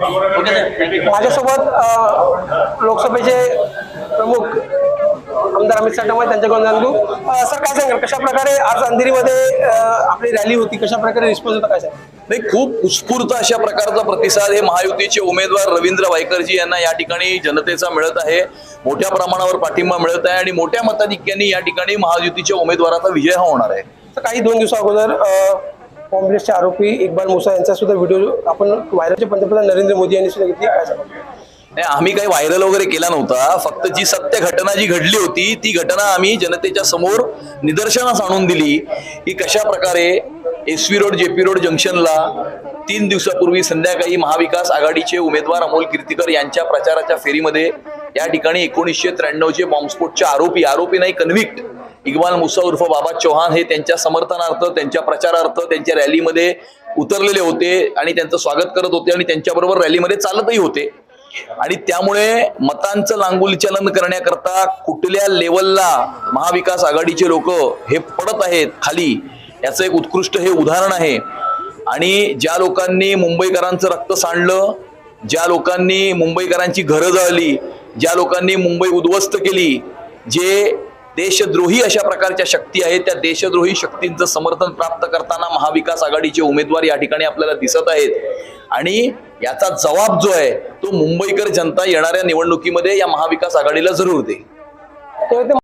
माझ्यासोबत लोकसभेचे प्रमुख आमदार अमित साटमाय त्यांच्याकडून जाणू सर काय सांगाल? कशा प्रकारे आज अंधेरीमध्ये आपली रॅली होती? कशा प्रकारे रिस्पॉन्स होता? काय सांगाल? नाही खूप उत्स्फूर्त अशा प्रकारचा प्रतिसाद हे महायुतीचे उमेदवार रवींद्र वायकरजी यांना या ठिकाणी जनतेचा मिळत आहे. मोठ्या प्रमाणावर पाठिंबा मिळत आहे आणि मोठ्या मताधिक्याने या ठिकाणी महायुतीच्या उमेदवाराचा विजय हा होणार आहे. तर काही दोन दिवसा अगोदर काँग्रेसचे आरोपी इक्बाल मुसा यांचा सुद्धा व्हिडिओ आपण व्हायरलचे पंतप्रधान नरेंद्र मोदी यांनी सुद्धा घेतली. काय नाही आम्ही काही व्हायरल वगैरे केला नव्हता. फक्त जी सत्य घटना जी घडली होती ती घटना आम्ही जनतेच्या समोर निदर्शनास आणून दिली की कशा प्रकारे S V road J P road जंक्शनला तीन दिवसापूर्वी संध्याकाळी महाविकास आघाडीचे उमेदवार अमोल कीर्तीकर यांच्या प्रचाराच्या फेरीमध्ये या ठिकाणी एकोणीसशे त्र्याण्णवचे बॉम्बस्फोटचे आरोपी आरोपी नाही कन्व्हिक्ट इक्बाल मुसा उर्फ बाबा चौहान हे त्यांच्या समर्थनार्थ त्यांच्या प्रचारार्थ त्यांच्या रॅलीमध्ये उतरलेले होते आणि त्यांचं स्वागत करत होते आणि त्यांच्याबरोबर रॅलीमध्ये चालतही होते. आणि त्यामुळे मतांचं लांगुलचलन करण्याकरता कुठल्या लेवलला महाविकास आघाडीचे लोक हे पडत आहेत खाली याचं एक उत्कृष्ट हे उदाहरण आहे. आणि ज्या लोकांनी मुंबईकरांचं रक्त सांडलं ज्या लोकांनी मुंबईकरांची घरं जळली ज्या लोकांनी मुंबई उद्ध्वस्त केली जे देशद्रोही अशा प्रकारच्या शक्ती आहेत. त्या देशद्रोही शक्तींचं समर्थन प्राप्त करताना महाविकास आघाडीचे उमेदवार या ठिकाणी आपल्याला दिसत आहेत. आणि याचा जबाब जो आहे तो मुंबईकर जनता येणाऱ्या निवडणुकीमध्ये या महाविकास आघाडीला जरूर देईल.